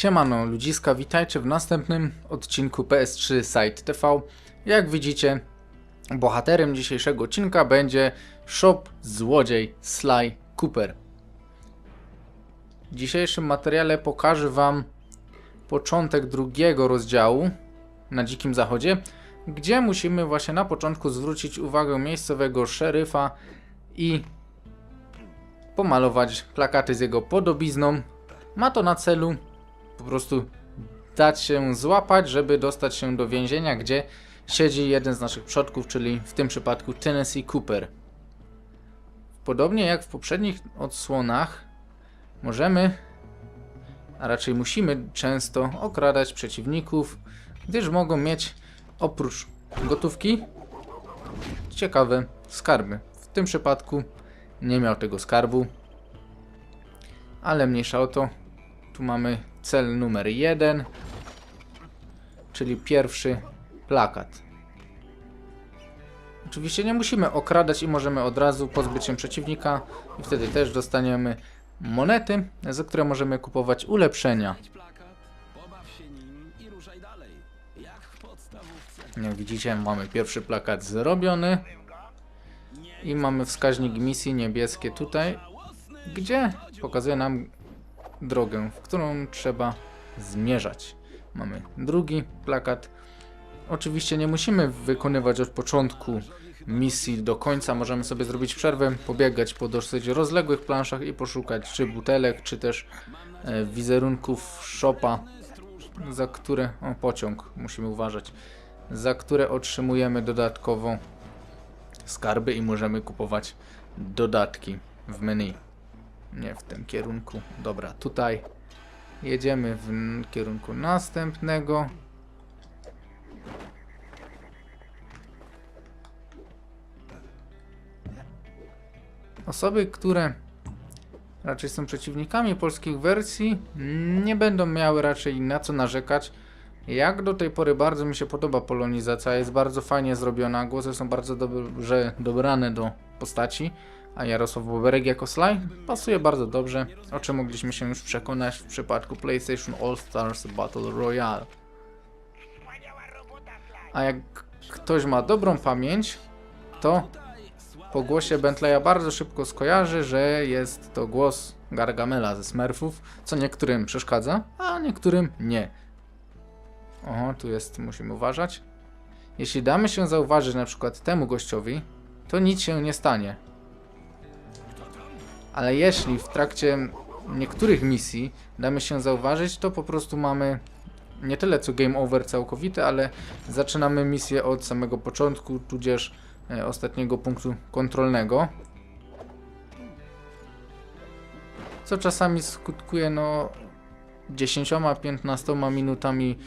Siemano ludziska, witajcie w następnym odcinku PS3 Site TV. Jak widzicie, bohaterem dzisiejszego odcinka będzie Shop Złodziej Sly Cooper. W dzisiejszym materiale pokażę wam początek drugiego rozdziału na Dzikim Zachodzie, gdzie musimy właśnie na początku zwrócić uwagę miejscowego szeryfa i pomalować plakaty z jego podobizną. Ma to na celu po prostu dać się złapać, żeby dostać się do więzienia, gdzie siedzi jeden z naszych przodków, czyli w tym przypadku Tennessee Cooper. Podobnie jak w poprzednich odsłonach, możemy, a raczej musimy często okradać przeciwników, gdyż mogą mieć oprócz gotówki ciekawe skarby. W tym przypadku nie miał tego skarbu, ale mniejsza o to. Tu mamy cel numer jeden, czyli pierwszy plakat. Oczywiście nie musimy okradać i możemy od razu pozbyć się przeciwnika i wtedy też dostaniemy monety, za które możemy kupować ulepszenia. Jak widzicie mamy pierwszy plakat zrobiony i mamy wskaźnik misji niebieskie tutaj, gdzie pokazuje nam drogę, w którą trzeba zmierzać. Mamy drugi plakat. Oczywiście nie musimy wykonywać od początku misji do końca. Możemy sobie zrobić przerwę, pobiegać po dosyć rozległych planszach i poszukać czy butelek, czy też e, wizerunków shopa, za które... O, pociąg, musimy uważać. Za które otrzymujemy dodatkowo skarby i możemy kupować dodatki w menu. Nie w tym kierunku. Dobra, tutaj jedziemy w kierunku następnego. Osoby, które raczej są przeciwnikami polskich wersji, nie będą miały raczej na co narzekać. Jak do tej pory bardzo mi się podoba polonizacja, jest bardzo fajnie zrobiona, głosy są bardzo dobrze dobrane do postaci, a Jarosław Boberek jako Sly pasuje bardzo dobrze, o czym mogliśmy się już przekonać w przypadku PlayStation All Stars Battle Royale. A jak ktoś ma dobrą pamięć, to po głosie Bentleya bardzo szybko skojarzy, że jest to głos Gargamela ze Smurfów, co niektórym przeszkadza, a niektórym nie. Oho, tu jest, musimy uważać. Jeśli damy się zauważyć na przykład temu gościowi, to nic się nie stanie. Ale jeśli w trakcie niektórych misji damy się zauważyć, to po prostu mamy nie tyle co game over całkowity, ale zaczynamy misję od samego początku, tudzież e, ostatniego punktu kontrolnego. Co czasami skutkuje no 10-15 minutami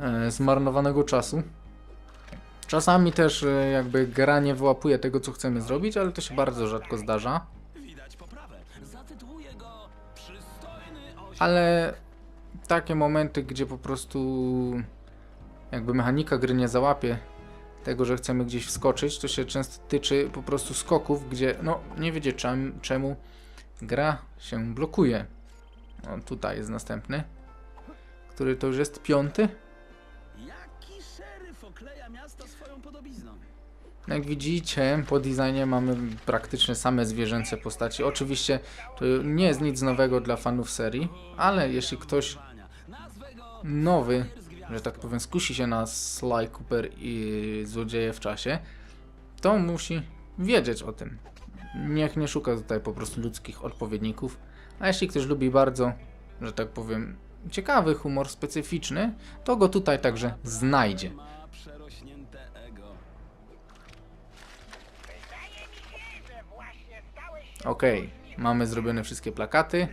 e, zmarnowanego czasu. Czasami też e, jakby gra nie wyłapuje tego, co chcemy zrobić, ale to się bardzo rzadko zdarza. Ale takie momenty, gdzie po prostu jakby mechanika gry nie załapie tego, że chcemy gdzieś wskoczyć, to się często tyczy po prostu skoków, gdzie no nie wiecie czem, czemu gra się blokuje. Tutaj jest następny, który to już jest piąty. Jaki szeryf okleja miasto swoją podobizną? Jak widzicie, po designie mamy praktycznie same zwierzęce postaci. Oczywiście to nie jest nic nowego dla fanów serii, ale jeśli ktoś nowy, że tak powiem, skusi się na Sly Cooper i złodzieje w czasie, to musi wiedzieć o tym. Niech nie szuka tutaj po prostu ludzkich odpowiedników. A jeśli ktoś lubi bardzo, że tak powiem, ciekawy humor specyficzny, to go tutaj także znajdzie. Okej, mamy zrobione wszystkie plakaty.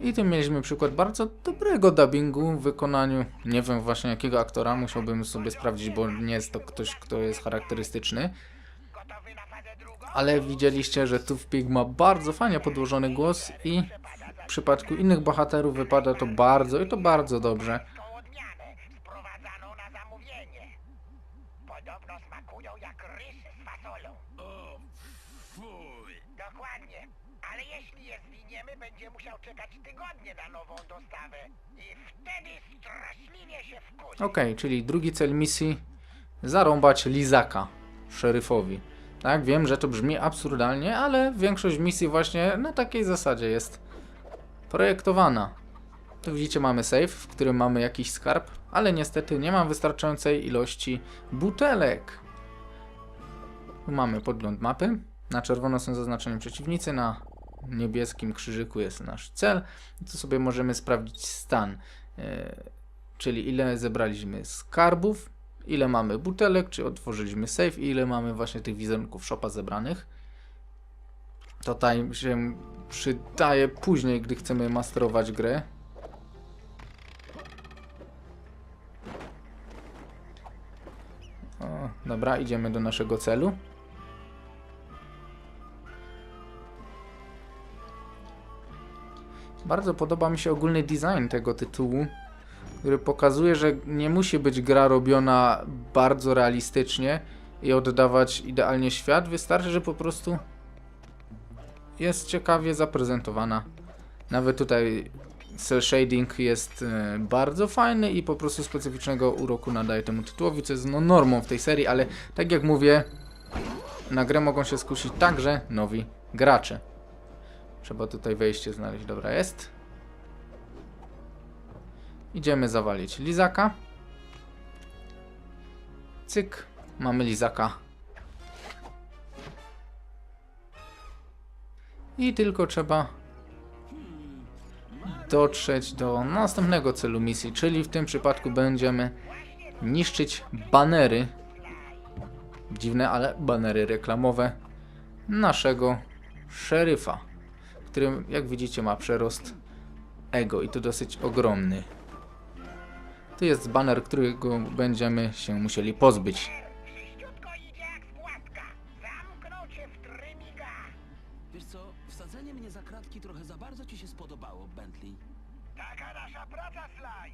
I tu mieliśmy przykład bardzo dobrego dubbingu w wykonaniu, nie wiem właśnie jakiego aktora, musiałbym sobie sprawdzić, bo nie jest to ktoś, kto jest charakterystyczny. Ale widzieliście, że w Pig ma bardzo fajnie podłożony głos i przypadku innych bohaterów wypada to bardzo i to bardzo dobrze. Okej, czyli drugi cel misji zarąbać lizaka szeryfowi. Tak, wiem, że to brzmi absurdalnie, ale większość misji właśnie na takiej zasadzie jest projektowana. Tu widzicie mamy safe, w którym mamy jakiś skarb, ale niestety nie mam wystarczającej ilości butelek. Tu mamy podgląd mapy. Na czerwono są zaznaczeni przeciwnicy, na niebieskim krzyżyku jest nasz cel. Tu sobie możemy sprawdzić stan. e, czyli ile zebraliśmy skarbów, ile mamy butelek, czy otworzyliśmy safe i ile mamy właśnie tych wizerunków shopa zebranych. Tutaj się przydaje później, gdy chcemy masterować grę. O, dobra, idziemy do naszego celu. Bardzo podoba mi się ogólny design tego tytułu który pokazuje, że nie musi być gra robiona bardzo realistycznie i oddawać idealnie świat. Wystarczy, że po prostu jest ciekawie zaprezentowana. Nawet tutaj cel shading jest e, bardzo fajny i po prostu specyficznego uroku nadaje temu tytułowi, co jest no normą w tej serii, ale tak jak mówię, na grę mogą się skusić także nowi gracze. Trzeba tutaj wejście znaleźć. Dobra, jest. Idziemy zawalić lizaka. Cyk. Mamy lizaka. I tylko trzeba dotrzeć do następnego celu misji, czyli w tym przypadku będziemy niszczyć banery. Dziwne, ale banery reklamowe naszego szeryfa, który jak widzicie ma przerost ego i to dosyć ogromny. Tu jest baner, którego będziemy się musieli pozbyć. Czyściutko idzie jak z płatka. Zamknął cię w trymiga. Wiesz co, wsadzenie mnie za kratki trochę za bardzo ci się spodobało, Bentley. Taka nasza praca, Sly.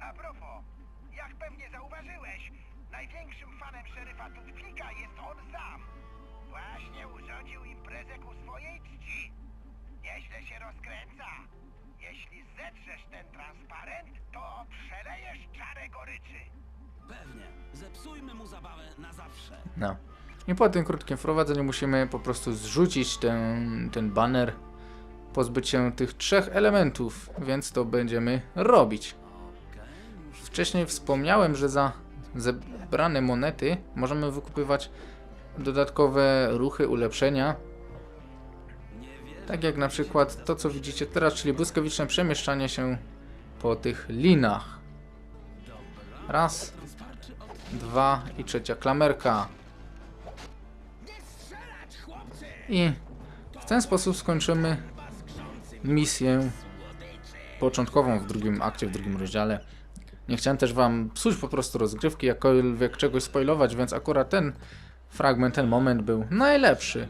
A propos, jak pewnie zauważyłeś, największym fanem szeryfa Tutflika jest on sam. Właśnie urządził imprezę ku swojej czci. Nieźle się rozkręca. Jeśli zetrzesz No. I po tym krótkim wprowadzeniu musimy po prostu zrzucić ten, ten banner, pozbyć się tych trzech elementów, więc to będziemy robić. Wcześniej wspomniałem, że za zebrane monety możemy wykupywać dodatkowe ruchy, ulepszenia, tak jak na przykład to, co widzicie teraz, czyli błyskawiczne przemieszczanie się po tych linach. Raz, dwa i trzecia klamerka. I w ten sposób skończymy misję początkową w drugim akcie, w drugim rozdziale. Nie chciałem też wam psuć po prostu rozgrywki, jakkolwiek czegoś spoilować, więc akurat ten fragment, ten moment był najlepszy.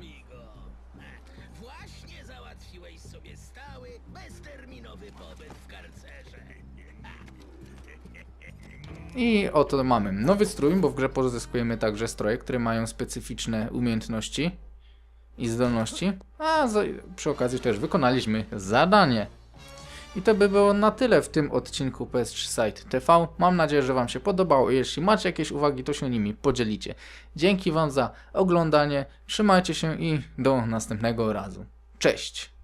I oto mamy nowy strój, bo w grze pozyskujemy także stroje, które mają specyficzne umiejętności i zdolności, a przy okazji też wykonaliśmy zadanie. I to by było na tyle w tym odcinku PS3 Site TV. Mam nadzieję, że Wam się podobało. Jeśli macie jakieś uwagi, to się nimi podzielicie. Dzięki Wam za oglądanie, trzymajcie się i do następnego razu. Cześć!